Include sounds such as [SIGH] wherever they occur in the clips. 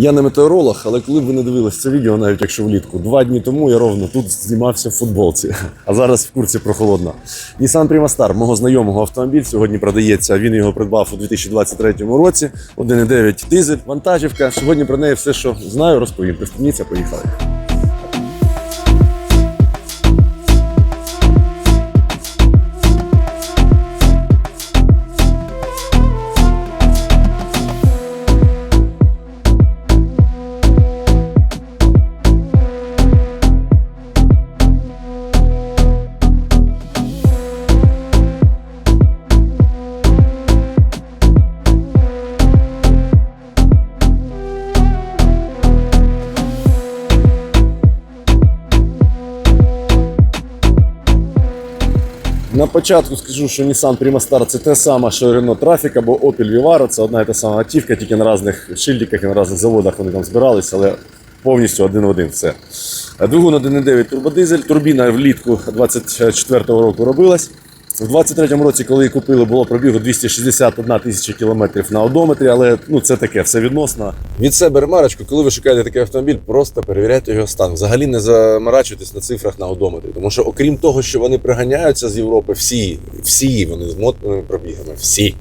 Я не метеоролог, але коли б ви не дивились це відео, навіть якщо влітку, два дні тому я ровно тут знімався в футболці, [LAUGHS] а зараз в курці прохолодно. Nissan Primastar, мого знайомого автомобіль, сьогодні продається. Він його придбав у 2023 році. 1,9 дизель, вантажівка. Сьогодні про неї все, що знаю, розповім. Пристегніться, поїхали. Початку скажу, що Nissan Primastar це те саме, що Renault Traffic або Opel Vivaro. Це одна і та сама автівка, тільки на різних шильдиках і на різних заводах вони там збирались, але повністю один в один все. Двигун 1.9 турбодизель, турбіна влітку 24-го року робилась. В 23-му році, коли її купили, було пробігу 261 тисяча кілометрів на одометрі, але ну це таке, все відносно. Від себе ремарочку, коли ви шукаєте такий автомобіль, просто перевіряйте його стан. Взагалі не заморачуйтесь на цифрах на одометрі. Тому що, окрім того, що вони приганяються з Європи, всі, всі вони з мотними пробігами, всі.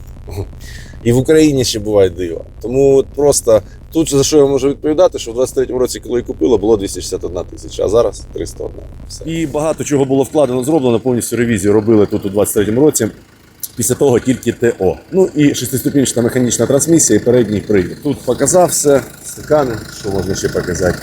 І в Україні ще бувають дива. Тому от просто тут за що я можу відповідати, що в 23-му році, коли її купила, було 261 тисяча, а зараз 301. Все. І багато чого було вкладено, зроблено, повністю ревізію робили тут у 23-му році. Після того тільки ТО. Ну і шестиступінчата механічна трансмісія і передній привід. Тут показав все, стикани, що можна ще показати.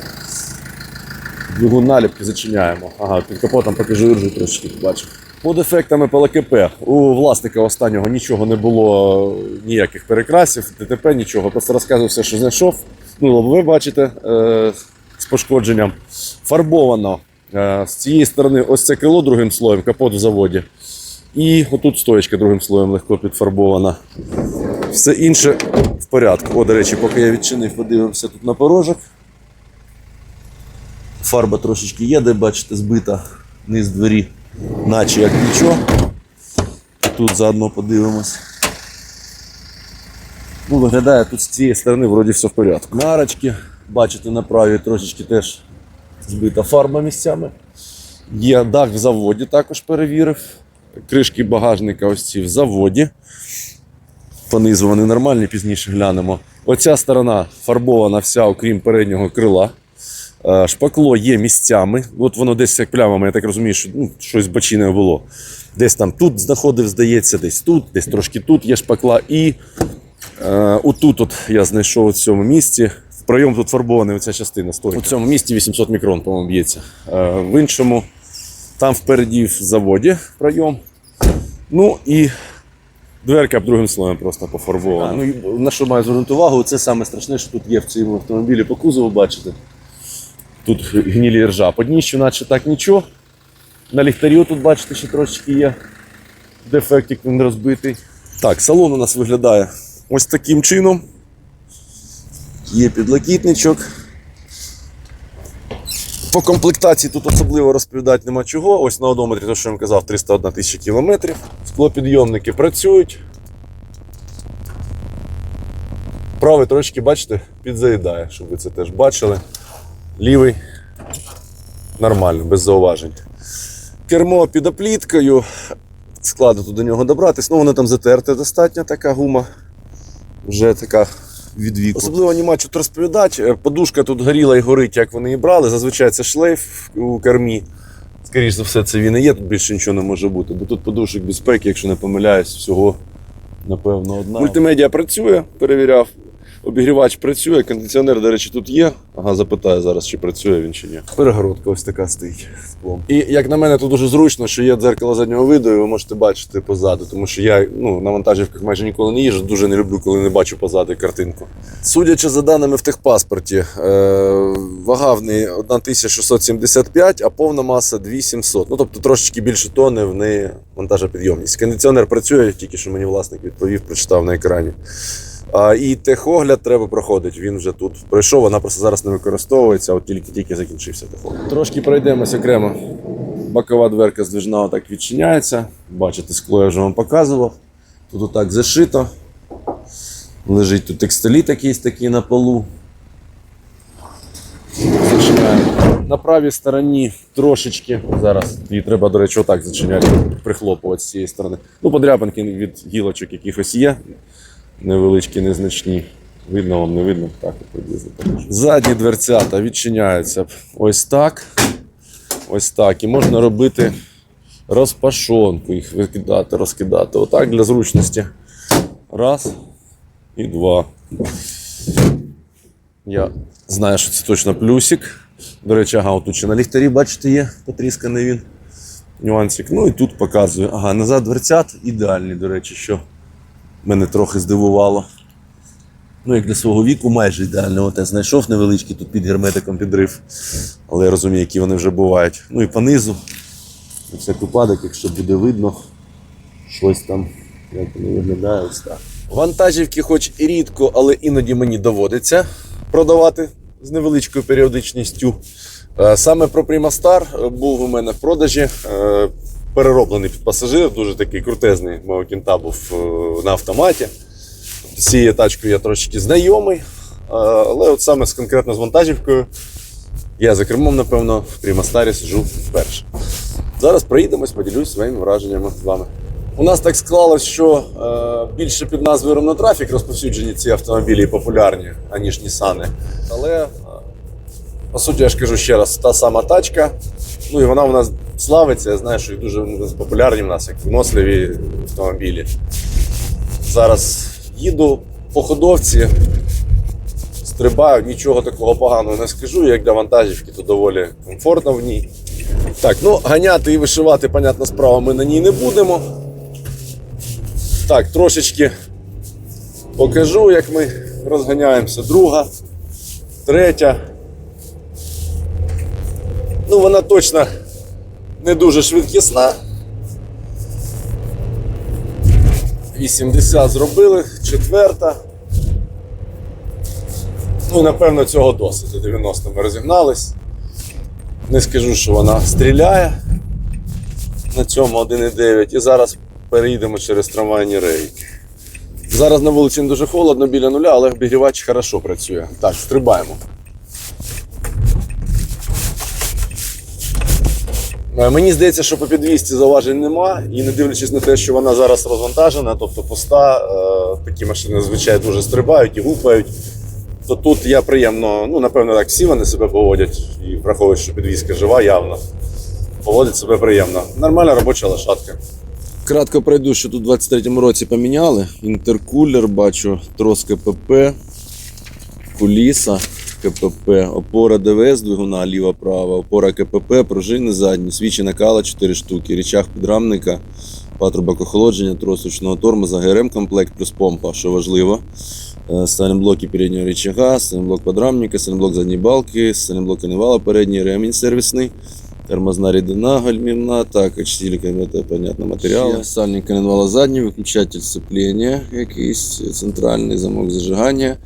Двигун наліпки зачиняємо. Ага, під капотом покажу іржу трошки побачив. По дефектами по ЛКП у власника останнього нічого не було, ніяких перекрасів, ДТП, нічого. Просто розказую все, що знайшов. Ну, ви бачите е, з пошкодженням. Фарбовано е, з цієї сторони ось це крило другим слоєм, капот в заводі. І отут стоєчка другим слоєм легко підфарбована. Все інше в порядку. О, до речі, поки я відчинив, подивимося тут на порожок. Фарба трошечки є, де бачите, збита низ двері, наче як нічого. Тут заодно подивимось. Ну, виглядає тут з цієї сторони вроді все в порядку. Марочки, бачите, на правій трошечки теж збита фарба місцями. Є дах в заводі, також перевірив. Кришки багажника ось ці в заводі. Понизу вони нормальні, пізніше глянемо. Оця сторона фарбована вся, окрім переднього крила. Е, Шпакло є місцями. От воно десь як плямами, я так розумію, що ну, щось бочине було. Десь там тут знаходив, здається, десь тут, десь трошки тут є шпакла. І е, отут от я знайшов у цьому місці. В пройом тут фарбований оця частина стойка. У цьому місці 800 мікрон, по-моєму, б'ється. Е, в іншому, там впереді в заводі пройом. Ну і дверка другим слоєм просто пофарбована. ну, на що маю звернути увагу, це саме страшне, що тут є в цьому автомобілі по кузову, бачите. Тут гнілі ржа. По дніщу, наче так нічого. На ліхтарі тут, бачите, ще трошечки є дефектик, він розбитий. Так, салон у нас виглядає ось таким чином. Є підлокітничок. По комплектації тут особливо розповідати нема чого. Ось на одометрі, то що я вам казав, 301 тисяча кілометрів. Склопідйомники працюють. Правий трошки, бачите, підзаїдає, щоб ви це теж бачили. Лівий нормально, без зауважень. Кермо під опліткою. Складно тут до нього добратись. Ну, воно там затерте достатньо, така гума. Вже така від віку. Особливо нема чого розповідати. Е, Подушка тут горіла і горить, як вони її брали. Зазвичай це шлейф у кермі. Скоріше за все, це він і є, тут більше нічого не може бути. Бо тут подушок безпеки, якщо не помиляюсь, всього, напевно, одна. Мультимедіа працює, перевіряв. Обігрівач працює, кондиціонер, до речі, тут є. Ага, запитаю зараз, чи працює він чи ні. Перегородка ось така стоїть. І як на мене, тут дуже зручно, що є дзеркало заднього виду, і ви можете бачити позаду, тому що я ну, на вантажівках майже ніколи не їжджу, дуже не люблю, коли не бачу позаду картинку. Судячи за даними в техпаспорті, е, вага в неї 1675, а повна маса 2700. Ну тобто трошечки більше тони в неї вантажопідйомність. Кондиціонер працює, тільки що мені власник відповів, прочитав на екрані. І техогляд треба проходити. Він вже тут пройшов, вона просто зараз не використовується, от тільки-тільки закінчився техогляд. Трошки пройдемось окремо. Бокова дверка здвижна так відчиняється. Бачите, скло я вже вам показував. Тут отак зашито. Лежить тут текстиліт якийсь такий на полу. На правій стороні трошечки. Зараз її треба, до речі, отак зачиняти, прихлопувати з цієї сторони. Ну, подряпинки від гілочок якихось є. Невеличкі, незначні. Видно вам, не видно? Так, от приблизно. Задні дверцята відчиняються ось так. Ось так. І можна робити розпашонку, їх викидати, розкидати. Отак для зручності. Раз і два. Я знаю, що це точно плюсик. До речі, ага, тут ще на ліхтарі, бачите, є потрісканий він. Нюансик. Ну і тут показую. Ага, назад дверцят ідеальні, до речі, що мене трохи здивувало. Ну, як для свого віку, майже ідеально. От знайшов невеличкий тут під герметиком підрив. Але я розумію, які вони вже бувають. Ну і по низу. На всяк якщо буде видно, щось там, як воно виглядає, ось так. Вантажівки, хоч і рідко, але іноді мені доводиться продавати з невеличкою періодичністю. Е, Саме про Primastar був у мене в продажі. Перероблений під пасажир, дуже такий крутезний кінта був е, на автоматі. З цією тачкою я трошки знайомий, але от саме з конкретно з вантажівкою я за кермом, напевно, в Примастарі сиджу вперше. Зараз проїдемось, поділюсь своїми враженнями з вами. У нас так склалось, що е, більше під назвою Ромнотрафік розповсюджені ці автомобілі популярні, аніж Нісани. Але, е, по суті, я ж кажу ще раз, та сама тачка. Ну і вона у нас славиться. Я знаю, що і дуже популярні в нас, як виносливі автомобілі. Зараз їду по ходовці, стрибаю, нічого такого поганого не скажу. Як для вантажівки, то доволі комфортно в ній. Так, ну ганяти і вишивати, понятна справа, ми на ній не будемо. Так, трошечки покажу, як ми розганяємося. Друга, третя. Ну, вона точно не дуже швидкісна. 80 зробили, четверта. Ну, напевно, цього досить. До 90 ми розігнались. Не скажу, що вона стріляє на цьому 1,9 і зараз переїдемо через трамвайні рейки. Зараз на вулиці не дуже холодно біля нуля, але обігрівач хорошо працює. Так, стрибаємо. Мені здається, що по підвісті зауважень нема, і не дивлячись на те, що вона зараз розвантажена, тобто пуста, е, такі машини зазвичай дуже стрибають і гупають. То тут я приємно, ну напевно, так всі вони себе поводять, і враховують, що підвізка жива явно. Поводить себе приємно. Нормальна робоча лошадка. Кратко пройду, що тут у 23-му році поміняли. Інтеркулер, бачу, трос КПП, куліса КПП, опора ДВС двигуна ліва-права, опора КПП, пружини задні, свічі накала 4 штуки, річах підрамника, патрубок охолодження, трос ручного тормоза, ГРМ комплект плюс помпа, що важливо. Е, Сайлентблоки переднього рычага, сайлентблок подрамника, сайлентблок задньої балки, сайлентблок каневала передній, ремінь сервісний, тормозна рідина гальмівна, так, штілька, це, понятно, матеріал. Сальник коленвала задній, виключатель сцеплення якийсь, центральний замок зажигання,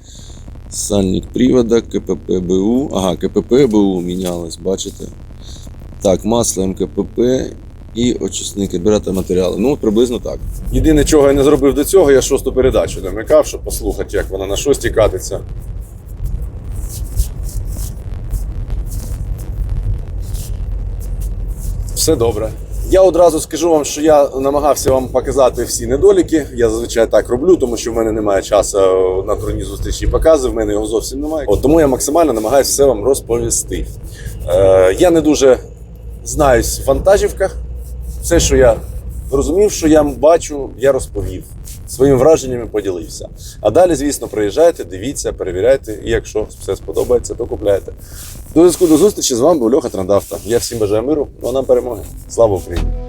сальник привода, КПП БУ. Ага, КПП БУ мінялось, бачите? Так, масло МКПП і очисник карбюратор матеріали. Ну, приблизно так. Єдине, чого я не зробив до цього, я шосту передачу домикав, щоб послухати, як вона на шостій катиться. Все добре. Я одразу скажу вам, що я намагався вам показати всі недоліки. Я зазвичай так роблю, тому що в мене немає часу на турні зустрічі покази, в мене його зовсім немає. От тому я максимально намагаюся все вам розповісти. Е, я не дуже знаюсь в вантажівках. Все, що я зрозумів, що я бачу, я розповів. Своїми враженнями поділився. А далі, звісно, приїжджайте, дивіться, перевіряйте, і якщо все сподобається, то купляйте. До зв'язку до зустрічі з вами був Льоха Трандавта. Я всім бажаю миру, а нам перемоги. Слава Україні!